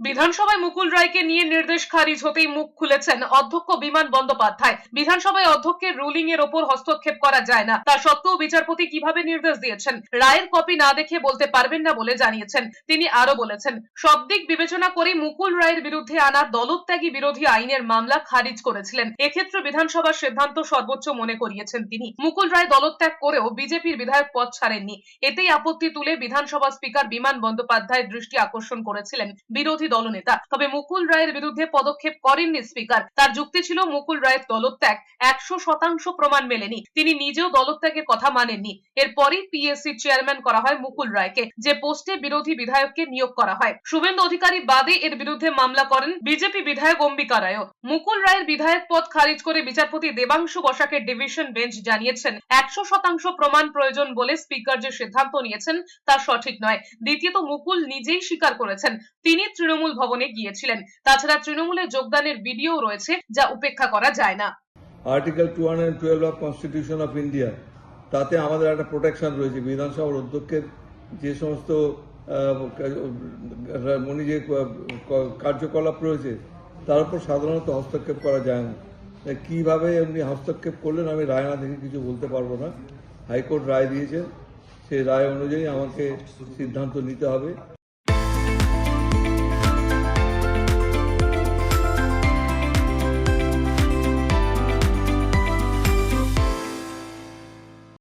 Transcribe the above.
বিধানসভায় মুকুল রায়কে নিয়ে নির্দেশ খারিজ হতেই মুখ খুলেছেন অধ্যক্ষ বিমান বন্দ্যোপাধ্যায়। বিধানসভায় অধ্যক্ষের রুলিং এর ওপর হস্তক্ষেপ করা যায় না। তা সত্ত্বেও বিচারপতি কীভাবে নির্দেশ দিয়েছেন, রায়ের কপি না দেখে বলতে পারবেন না বলে জানিয়েছেন। তিনি আরও বলেছেন, সব দিক বিবেচনা করে মুকুল রায়ের বিরুদ্ধে আনা দলত্যাগী বিরোধী আইনের মামলা খারিজ করেছিলেন। এক্ষেত্রে বিধানসভার সিদ্ধান্ত সর্বোচ্চ মনে করিয়েছেন তিনি। মুকুল রায় দলত্যাগ করেও বিজেপির বিধায়ক পদ ছাড়েননি। এতেই আপত্তি তুলে বিধানসভা স্পিকার বিমান বন্দ্যোপাধ্যায়ের দৃষ্টি আকর্ষণ করেছিলেন বিরোধী দলনেতা। তবে মুকুল রায়ের বিরুদ্ধে পদক্ষেপ করেননি স্পিকার। তার যুক্তি ছিল, মুকুল রায়ের দলত্যাগ একশো শতাংশ প্রমাণ মেলেনি। তিনি নিজেও দলত্যাগের কথা মানেননি। এরপরই পিএসসি চেয়ারম্যান করা হয় মুকুল রায়কে, যে পোস্টে বিরোধী বিধায়ককে নিয়োগ করা হয়। শুভেন্দু অধিকারী বাদে এর বিরুদ্ধে মামলা করেন বিজেপি বিধায়ক অম্বিকা রায়ও। মুকুল রায়ের বিধায়ক পদ খারিজ করে বিচারপতি দেবাংশু বসাকের ডিভিশন বেঞ্চ জানিয়েছেন, একশো শতাংশ প্রমাণ প্রয়োজন বলে স্পিকার যে সিদ্ধান্ত নিয়েছেন তা সঠিক নয়। দ্বিতীয়ত, মুকুল নিজেই স্বীকার করেছেন। তিনি তৃণমূল ভবনে গিয়েছিলেন। তাছাড়া তৃণমূলে যোগদানের ভিডিও রয়েছে যা উপেক্ষা করা যায় না। Article two hundred twelve of constitution of India তাতে আমাদের একটা প্রোটেকশন রয়েছে। বিধানসভার অধ্যক্ষের যে সমস্ত উনি যে কার্যকলাপ রয়েছে, তার উপর সাধারণত হস্তক্ষেপ করা যায় না। কীভাবে এমনি হস্তক্ষেপ করলেন আমি রায় না দেখে কিছু বলতে পারব না। হাইকোর্ট রায় দিয়েছে। সেই রায় অনুযায়ী আমাকে সিদ্ধান্ত নিতে হবে।